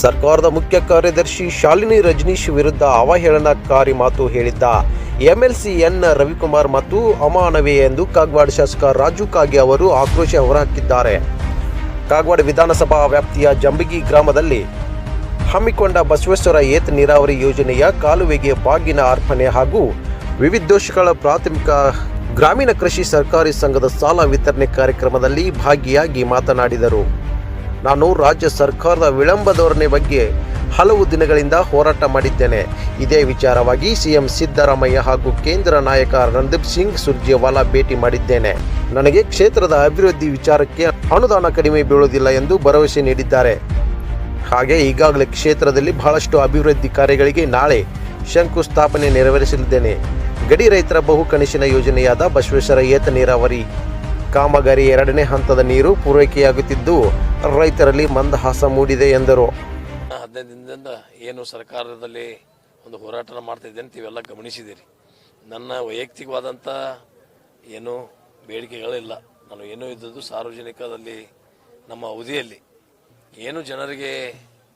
ಸರ್ಕಾರದ ಮುಖ್ಯ ಕಾರ್ಯದರ್ಶಿ ಶಾಲಿನಿ ರಜನೀಶ್ ವಿರುದ್ಧ ಅವಹೇಳನಕಾರಿ ಮಾತು ಹೇಳಿದ್ದ ಎಂಎಲ್ಸಿ ಎನ್ ರವಿಕುಮಾರ್ ಮತ್ತು ಅಮಾನವೇ ಎಂದು ಕಾಗವಾಡ ಶಾಸಕ ರಾಜು ಕಾಗೆ ಅವರು ಆಕ್ರೋಶ ಹೊರಹಾಕಿದ್ದಾರೆ. ಕಾಗವಾಡ ವಿಧಾನಸಭಾ ವ್ಯಾಪ್ತಿಯ ಜಂಬಗಿ ಗ್ರಾಮದಲ್ಲಿ ಹಮ್ಮಿಕೊಂಡ ಬಸವೇಶ್ವರ ಏತ ನೀರಾವರಿ ಯೋಜನೆಯ ಕಾಲುವೆಗೆ ಬಾಗಿನ ಅರ್ಪಣೆ ಹಾಗೂ ವಿವಿಧೋಷಗಳ ಪ್ರಾಥಮಿಕ ಗ್ರಾಮೀಣ ಕೃಷಿ ಸರ್ಕಾರಿ ಸಂಘದ ಸಾಲ ವಿತರಣೆ ಕಾರ್ಯಕ್ರಮದಲ್ಲಿ ಭಾಗಿಯಾಗಿ ಮಾತನಾಡಿದರು. ನಾನು ರಾಜ್ಯ ಸರ್ಕಾರದ ವಿಳಂಬ ಧೋರಣೆ ಬಗ್ಗೆ ಹಲವು ದಿನಗಳಿಂದ ಹೋರಾಟ ಮಾಡಿದ್ದೇನೆ. ಇದೇ ವಿಚಾರವಾಗಿ ಸಿಎಂ ಸಿದ್ದರಾಮಯ್ಯ ಹಾಗೂ ಕೇಂದ್ರ ನಾಯಕ ರಣದೀಪ್ ಸಿಂಗ್ ಸುರ್ಜೇವಾಲಾ ಭೇಟಿ ಮಾಡಿದ್ದೇನೆ. ನನಗೆ ಕ್ಷೇತ್ರದ ಅಭಿವೃದ್ಧಿ ವಿಚಾರಕ್ಕೆ ಅನುದಾನ ಕಡಿಮೆ ಬೀಳುವುದಿಲ್ಲ ಎಂದು ಭರವಸೆ ನೀಡಿದ್ದಾರೆ. ಹಾಗೆ ಈಗಾಗಲೇ ಕ್ಷೇತ್ರದಲ್ಲಿ ಬಹಳಷ್ಟು ಅಭಿವೃದ್ಧಿ ಕಾರ್ಯಗಳಿಗೆ ನಾಳೆ ಶಂಕುಸ್ಥಾಪನೆ ನೆರವೇರಿಸಲಿದ್ದೇನೆ. ಗಡಿ ರೈತರ ಬಹು ಕನಸಿನ ಯೋಜನೆಯಾದ ಬಸವೇಶ್ವರ ಏತ ನೀರಾವರಿ ಕಾಮಗಾರಿ ಎರಡನೇ ಹಂತದ ನೀರು ಪೂರೈಕೆಯಾಗುತ್ತಿದ್ದು ರೈತರಲ್ಲಿ ಮಂದಹಾಸ ಮೂಡಿದೆ ಎಂದರು. ಹದಿನೈದು ದಿನದಿಂದ ಏನು ಸರ್ಕಾರದಲ್ಲಿ ಒಂದು ಹೋರಾಟನ ಮಾಡ್ತಾ ಇದ್ದೇನೆ ಇವೆಲ್ಲ ಗಮನಿಸಿದ್ದೀರಿ. ನನ್ನ ವೈಯಕ್ತಿಕವಾದಂಥ ಏನು ಬೇಡಿಕೆಗಳಿಲ್ಲ. ನಾನು ಏನೂ ಇದ್ದದ್ದು ಸಾರ್ವಜನಿಕದಲ್ಲಿ ನಮ್ಮ ಅವಧಿಯಲ್ಲಿ. ಏನು ಜನರಿಗೆ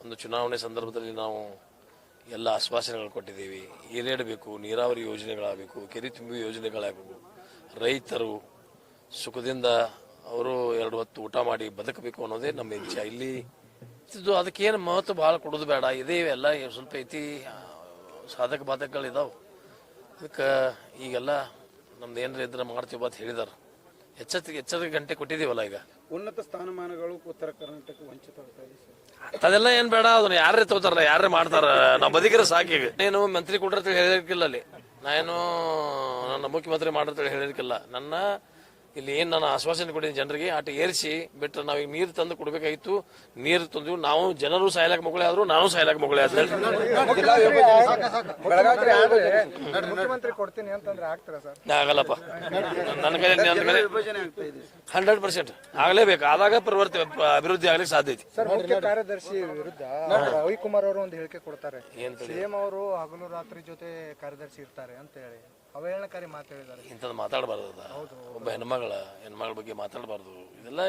ಒಂದು ಚುನಾವಣೆ ಸಂದರ್ಭದಲ್ಲಿ ನಾವು ಎಲ್ಲ ಆಶ್ವಾಸನೆಗಳು ಕೊಟ್ಟಿದ್ದೀವಿ. ಈರೇಡಬೇಕು, ನೀರಾವರಿ ಯೋಜನೆಗಳಾಗಬೇಕು, ಕೆರೆ ತುಂಬಿ ಯೋಜನೆಗಳಾಗಬೇಕು. ರೈತರು ಸುಖದಿಂದ ಅವರು ಹೊತ್ತು ಊಟ ಮಾಡಿ ಬದುಕಬೇಕು ಅನ್ನೋದೇ ನಮ್ಮ ಇಚ್ಛೆ ಇಲ್ಲಿ ಇದು ಅದಕ್ಕೇನು ಮಹತ್ವ ಭಾಳ ಕೊಡೋದು ಬೇಡ. ಇದೇ ಎಲ್ಲ ಸ್ವಲ್ಪ ಐತಿ ಸಾಧಕ ಬಾಧಕಗಳಿದಾವೆ. ಅದಕ್ಕೆ ಈಗೆಲ್ಲ ನಮ್ದು ಏನಾರ ಇದ್ರೆ ಮಾಡ್ತೀವಿ ಅಂತ ಹೇಳಿದಾರೆ. ಎಚ್ಚರಿಕೆ ಎಚ್ಚರಿಕೆ ಗಂಟೆ ಕೊಟ್ಟಿದ್ದೀವಲ್ಲ ಈಗ. ಉನ್ನತ ಸ್ಥಾನಮಾನಗಳು ಉತ್ತರ ಕರ್ನಾಟಕ ವಂಚಿತ ಅದೆಲ್ಲ ಏನ್ ಬೇಡ ಅದನ್ನ ಯಾರೇ ತಗೋತಾರಲ್ಲ ಯಾರೇ ಮಾಡ್ತಾರ. ನಾವು ಬದುಕಿರ ಸಾಕೀಗ ನೀನು ಮಂತ್ರಿ ಕೊಟ್ಟಿರ್ತೀವಿ ಹೇಳಿರ್ಕಿಲ್ಲ ಅಲ್ಲಿ. ನಾನು ನನ್ನ ಮುಖ್ಯಮಂತ್ರಿ ಮಾಡಿರ್ತೇಳಿ ಹೇಳಿರ್ಕಿಲ್ಲ. ನನ್ನ ಇಲ್ಲಿ ಏನ್ ನಾನು ಆಶ್ವಾಸನೆ ಕೊಟ್ಟಿದ್ದೀನಿ ಜನರಿಗೆ ಆಟ ಏರಿಸಿ ಬಿಟ್ರ ನಾವೀಗ ನೀರು ತಂದು ಕೊಡಬೇಕಾಗಿತ್ತು. ನೀರು ತಂದು ನಾವು ಜನರು ಸಾಯ್ಲಾಕ ಮಗಳೇ ಆದ್ರು ನಾನು ಸಾಯ್ಲಾಕ ಮಗಳೇ ಆದ್ರೆ ಮುಖ್ಯಮಂತ್ರಿ ಕೊಡ್ತೀನಿ ಅಂತಂದ್ರೆ ಆಗ್ತಾರ ಸರ್? ಆಗಲ್ಲಪ್ಪ. ನನ್ನ ಕೈ ಹಂಡ್ರೆಡ್ ಪರ್ಸೆಂಟ್ ಆಗಲೇಬೇಕು. ಆದಾಗ ಪರಿವರ್ತಿ ಅಭಿವೃದ್ಧಿ ಆಗ್ಲಿಕ್ಕೆ ಸಾಧ್ಯ ಐತಿ. ಕಾರ್ಯದರ್ಶಿ ವಿರುದ್ಧ ರವಿಕುಮಾರ್ ಅವರು ಒಂದು ಹೇಳಿಕೆ ಕೊಡ್ತಾರೆ. ಸಿಎಂ ಅವರು ಹಗಲು ರಾತ್ರಿ ಜೊತೆ ಕಾರ್ಯದರ್ಶಿ ಇರ್ತಾರೆ ಅಂತ ಹೇಳಿ. ಅವಹೇಳನಕಾರಿ ಮಾತು ಹೇಳಿದ್ದಾರೆ. ಇಂಥದ್ದು ಮಾತಾಡಬಾರ್ದು ಅದ. ಒಬ್ಬ ಹೆಣ್ಮಗಳ ಹೆಣ್ಮಗಳ ಬಗ್ಗೆ ಮಾತಾಡಬಾರ್ದು. ಇದೆಲ್ಲ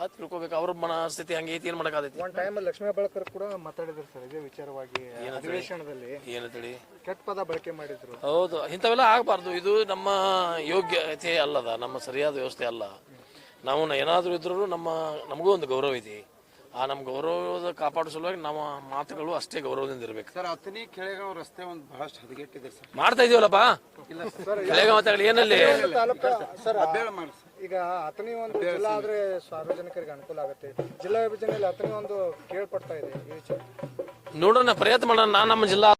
ಆ ತಿಳ್ಕೊಬೇಕು. ಅವ್ರ ಮನಸ್ಥಿತಿ ಹಂಗೆ ಐತಿ ಏನ್ ಮಾಡಕ್ಕಾಗೈತಿ ಒಂದ್ ಟೈಮ್ ಲಕ್ಷ್ಮೀ ಬಳಕರ್ ಕೂಡ ಮಾತಾಡಿದ್ರು ಸರ್ ಇದೇ ವಿಚಾರವಾಗಿ ಅಧಿವೇಶನದಲ್ಲಿ. ಏನಂತೇಳಿ ಕೆಟ್ಟ ಪದ ಬಳಕೆ ಮಾಡಿದ್ರು. ಹೌದು ಇಂಥವೆಲ್ಲ ಆಗಬಾರ್ದು. ಇದು ನಮ್ಮ ಯೋಗ್ಯತೆ ಅಲ್ಲದ ನಮ್ಮ ಸರಿಯಾದ ವ್ಯವಸ್ಥೆ ಅಲ್ಲ. ನಾವು ಏನಾದರೂ ಇದ್ರೂ ನಮ್ಮ ನಮಗೂ ಒಂದು ಗೌರವ ಐತಿ ಆ ನಮ್ಮ ಗೌರವದ ಕಾಪಾಡೋ ಸಲುವಾಗಿ ನಮ್ಮ ಮಾತುಗಳು ಅಷ್ಟೇ ಗೌರವದಿಂದ ಇರಬೇಕು. ಸರ್ ಅತನಿ ಕೆಳಗಾವ್ ರಸ್ತೆ ಒಂದು ಬಹಳಷ್ಟು ಹದಗೆಟ್ಟಿದೆ ಸರ್. ಮಾಡ್ತಾ ಇದೀವಲ್ಲಪ್ಪ? ಕೆಳಗಾವ್ ಮಾತಾಡಲಿ ಏನಲ್ಲಿ? ಸರ್ ಮಾಡಿ ಸರ್. ಈಗ ಅಥಣಿ ಒಂದು ಜಿಲ್ಲಾ ಆದ್ರೆ ಸಾರ್ವಜನಿಕರಿಗೆ ಅನುಕೂಲ ಆಗುತ್ತೆ. ಜಿಲ್ಲಾ ವಿಭಜನೆಯಲ್ಲಿ ಅಥಣಿ ಒಂದು ಕೇಳ್ಪಡ್ತಾ ಇದೆ. ಈ ವಿಚಾರ. ನೋಡೋಣ ಪ್ರಯತ್ನ ಮಾಡೋಣ. ನಾ ನಮ್ಮ ಜಿಲ್ಲಾ